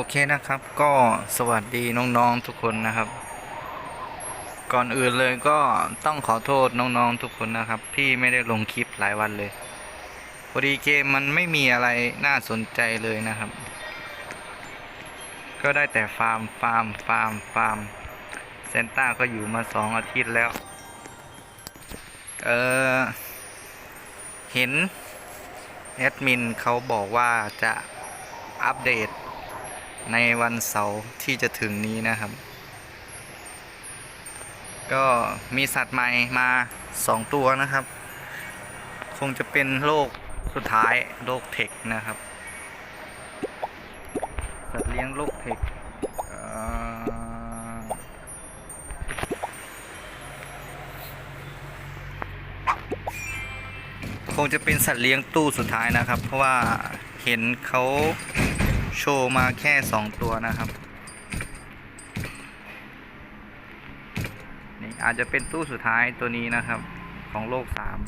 อเคนะครับก็สวัสดีน้องๆทุกคนนะครับ ก่อนอื่นเลยก็ต้องขอโทษน้องๆทุกคนนะครับที่ไม่ได้ลงคลิปหลายวันเลยพอดีเกมมันไม่มีอะไรน่าสนใจเลยนะครับ ก็ได้แต่ฟาร์มฟาร์มฟาร์มฟาร์มเซนต้าก็อยู่มาสองอาทิตย์แล้ว เออเห็นแอดมินเขาบอกว่าจะอัปเดต ในวันเสาร์ที่จะถึงนี้นะครับ ก็มีสัตว์ใหม่มาสองตัวนะครับ คงจะเป็นโลกสุดท้ายโลกเทคนะครับ สัตว์เลี้ยงโลกเทคคงจะเป็นสัตว์เลี้ยงตู้สุดท้ายนะครับ เพราะว่าเห็นเขา โชว์มาแค่สองตัวนะครับ นี่อาจจะเป็นตู้สุดท้ายตัวนี้นะครับ ของโลกสาม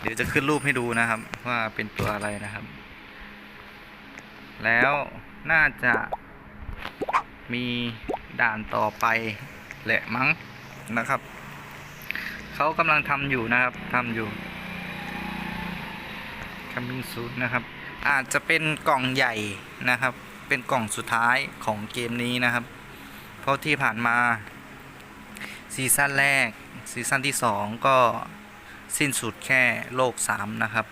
เดี๋ยวจะขึ้นรูปให้ดูนะครับ ว่าเป็นตัวอะไรนะครับ แล้วน่าจะมีด่านต่อไปแหละมั้งนะครับเขากำลังทำอยู่นะครับทำอยู่ coming soon นะครับ อาจจะเป็นกล่องใหญ่นะครับ เป็นกล่องสุดท้ายของเกมนี้นะครับ เพราะที่ผ่านมาซีซั่นแรกซีซั่นที่ 2 ก็สิ้นสุดแค่โลก 3 นะครับ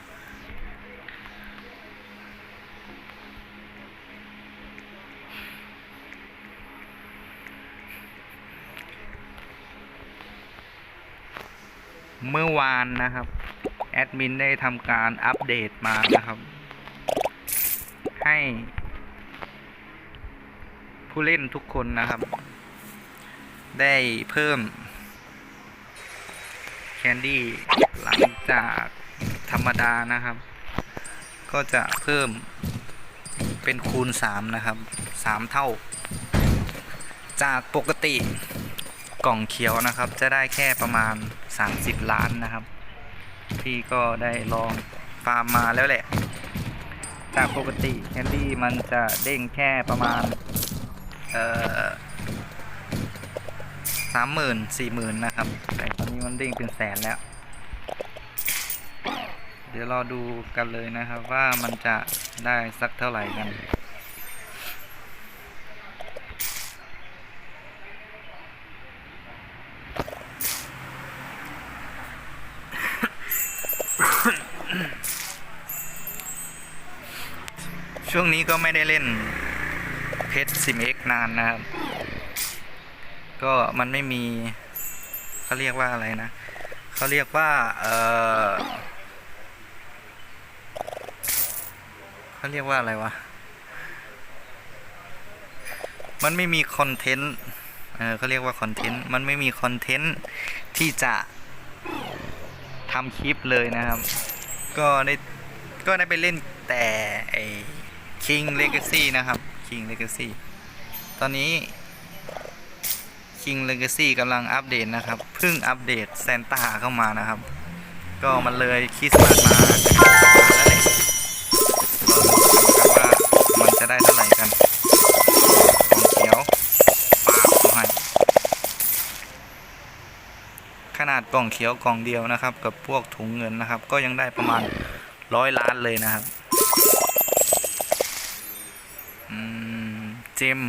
เมื่อวานนะครับ แอดมินได้ทำการอัปเดตมานะครับ ให้ผู้เล่นทุกคนนะครับ ได้เพิ่ม แคนดี้หลังจากธรรมดานะครับ ก็จะเพิ่มเป็นคูณ 3 นะครับ 3 เท่า จากปกติกล่องเขียวนะครับ จะได้แค่ประมาณ 30 ล้านนะครับพี่ก็ได้ลองฟาร์มมาแล้วแหละ จากปกติแคนดี้มันจะเด้งแค่ประมาณ เอ่อสามหมื่นสี่หมื่นนะครับ แต่ตอนนี้มันเด้งเป็นแสนแล้ว เดี๋ยวรอดูกันเลยนะครับว่ามันจะได้สักเท่าไหร่กัน ช่วงนี้ก็ไม่ได้เล่นเพชรซิมเอ็กนานนะครับ ก็มันไม่มีเขาเรียกว่าอะไรนะเขาเรียกว่าเออเขาเรียกว่าอะไรวะ มันไม่มีคอนเทนต์เออเขาเรียกว่าคอนเทนต์ มันไม่มีคอนเทนต์ที่จะทำคลิปเลยนะครับ ก็ได้ก็ได้ไปเล่นแต่ไอ King Legacy นะครับ King Legacy ตอนนี้ King Legacy กำลังอัปเดตนะครับเพิ่งอัปเดตแซนต้าเข้ามานะครับ ก็มันเลยคริสต์มาสมาแล้วแหละเราดูกันว่ามันจะได้เท่าไหร่กันของเขียวปากเขาให้ขนาดกล่องเขียวกล่องเดียวนะครับ กับพวกถุงเงินนะครับ ก็ยังได้ประมาณร้อยล้านเลยนะครับ เจม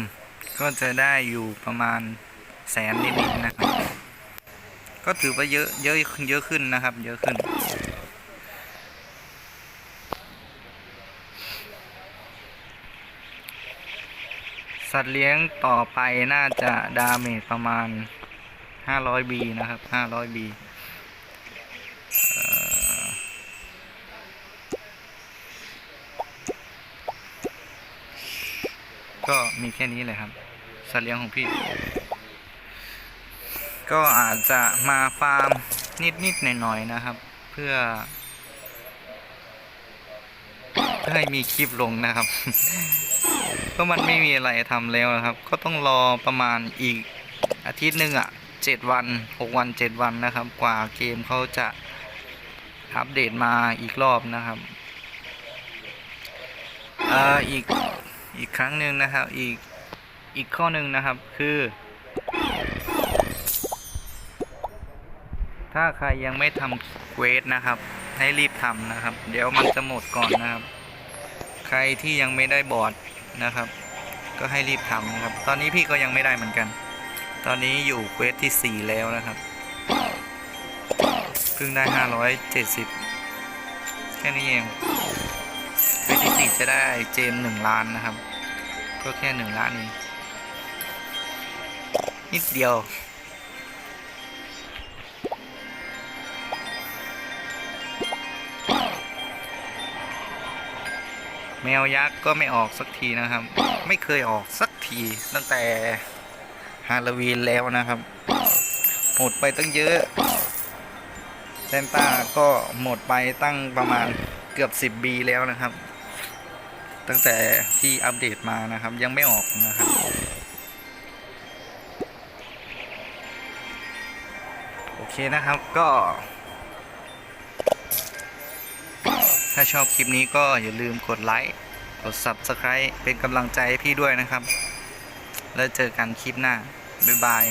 ก็จะได้อยู่ประมาณแสนนิดๆนะครับ ก็ถือว่าเยอะเยอะเยอะขึ้นนะครับ เยอะขึ้น สัตว์เลี้ยงต่อไปน่าจะดาเมจประมาณ 500บีนะครับ 500 บีเอ่อ ก็มีแค่นี้เลยครับสัตว์เลี้ยงของพี่ ก็อาจจะมาฟาร์มนิดๆหน่อยๆนะครับ เพื่อเพื่อให้มีคลิปลงนะครับ ก็มันไม่มีอะไรทำแล้วนะครับ ก็ต้องรอประมาณอีกอาทิตย์หนึ่งอะเจ็ดวันหกวันเจ็ดวันนะครับ กว่าเกมเขาจะอัปเดตมาอีกรอบนะครับ เอ่ออีก อีกครั้งหนึ่งนะครับ อีกอีกข้อหนึ่งนะครับคือ ถ้าใครยังไม่ทำเควสนะครับ ให้รีบทำนะครับ เดี๋ยวมันจะหมดก่อนนะครับ ใครที่ยังไม่ได้บอร์ดนะครับ ก็ให้รีบทำนะครับ ตอนนี้พี่ก็ยังไม่ได้เหมือนกัน ตอนนี้อยู่เควสที่ 4 แล้วนะครับเพิ่งได้ 570 แค่นี้เองเควสที่ 4 จะได้เจมหนึ่งล้านนะครับ ก็แค่หนึ่งล้านเองนิดเดียว แมวยักษ์ก็ไม่ออกสักทีนะครับ ไม่เคยออกสักทีตั้งแต่ฮาโลวีนแล้วนะครับหมดไปตั้งเยอะแซนต้าก็หมดไปตั้งประมาณเกือบ 10บีแล้วนะครับ ตั้งแต่ที่อัปเดตมานะครับ ยังไม่ออกนะครับ โอเคนะครับก็ ถ้าชอบคลิปนี้ก็อย่าลืมกดไลค์ กด Subscribe เป็นกำลังใจให้พี่ด้วยนะครับ แล้วเจอกันคลิปหน้า บ๊ายบาย